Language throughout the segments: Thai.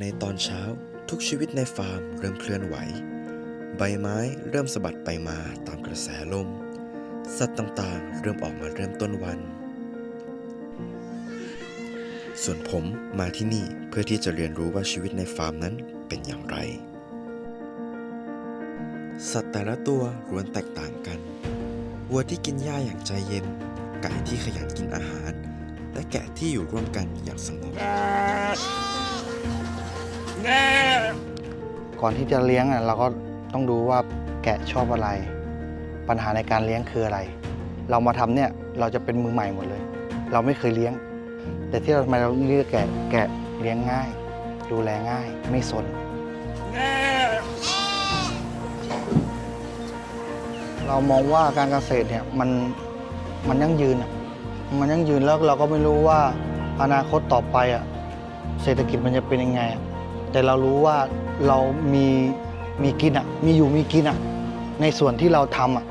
ในตอนเช้าทุกชีวิตในฟาร์มเริ่มเคลื่อนไหว ใบไม้เริ่มสะบัดไปมาตามกระแสลม สัตว์ต่างๆ เริ่มออกมาเริ่มต้นวัน ส่วนผมมาที่นี่เพื่อที่จะเรียนรู้ว่าชีวิตในฟาร์มนั้นเป็นอย่างไร สัตว์แต่ละตัวล้วนแตกต่างกัน วัวที่กินหญ้าอย่างใจเย็น ไก่ที่ขยันกินอาหาร และแกะที่อยู่ร่วมกันอย่างสงบ ก่อนที่จะเลี้ยงอะเราก็ต้องดูว่าแกะชอบอะไร ปัญหาในการเลี้ยงคืออะไร เรามาทำเนี่ยเราจะเป็นมือใหม่หมดเลย เราไม่เคยเลี้ยง แต่ที่เราทำไมเราเลือกแกะแกะเลี้ยงง่าย ดูแลง่าย ไม่สน เรามองว่าการเกษตรเนี่ยมันมันยั่งยืนอะมันยั่งยืนแล้วเราก็ไม่รู้ว่าอนาคตต่อไปอะเศรษฐกิจมันจะเป็นยังไงอะ แต่เรารู้ว่าเรามีมีกินอะมีอยู่มีกินอะในส่วนที่เราทำอะ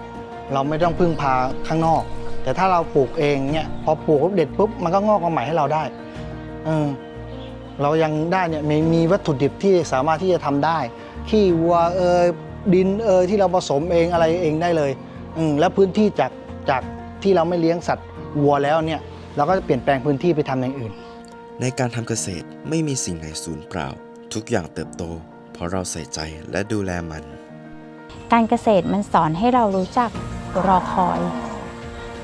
เราไม่ต้องพึ่งพาข้างนอก แต่ถ้าเราปลูกเองเนี่ยพอปลูกปุ๊บเด็ดปุ๊บมันก็งอกมาใหม่ให้เราได้เออเรายังได้เนี่ยมีมีวัตถุดิบที่สามารถที่จะทำได้ ขี้วัวเอยดินเอยที่เราผสมเองอะไรเองได้เลยอืมแล้วพื้นที่จากจากที่เราไม่เลี้ยงสัตว์วัวแล้วเนี่ยเราก็จะเปลี่ยนแปลงพื้นที่ไปทำอย่างอื่น ในการทำเกษตรไม่มีสิ่งไหนสูญเปล่า ทุกอย่างเติบโต เพราะเราใส่ใจและดูแลมัน การเกษตรมันสอนให้เรารู้จักรอคอย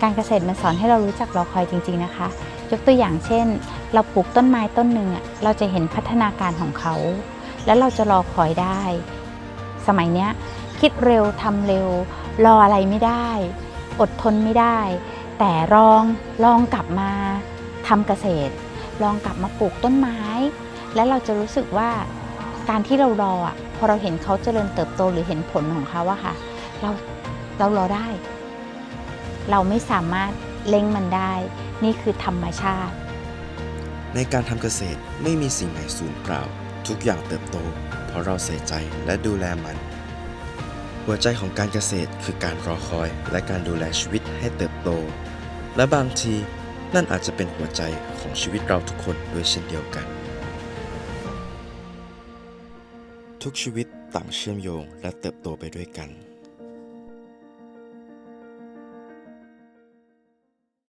การเกษตรมันสอนให้เรารู้จักรอคอยจริง ๆนะคะ ยกตัวอย่างเช่น เราปลูกต้นไม้ต้นหนึ่งอะเราจะเห็นพัฒนาการของเขา แล้วเราจะรอคอยได้ สมัยเนี้ยคิดเร็วทำเร็ว รออะไรไม่ได้ อดทนไม่ได้ แต่ลองลองกลับมาทำเกษตร ลองกลับมาปลูกต้นไม้ แล้วเราจะรู้สึกว่าการที่เรารออะพอเราเห็นเขาเจริญเติบโตหรือเห็นผลของเขาอะค่ะ เราเรารอได้ เราไม่สามารถเล่งมันได้ นี่คือธรรมชาติ ในการทำเกษตรไม่มีสิ่งไหนสูญเปล่า ทุกอย่างเติบโต เพราะเราใส่ใจและดูแลมัน หัวใจของการเกษตรคือการรอคอย และการดูแลชีวิตให้เติบโต และบางทีนั่นอาจจะเป็นหัวใจของชีวิตเราทุกคนด้วยเช่นเดียวกัน ทุกชีวิตต่างเชื่อมโยงและเติบโตไปด้วยกัน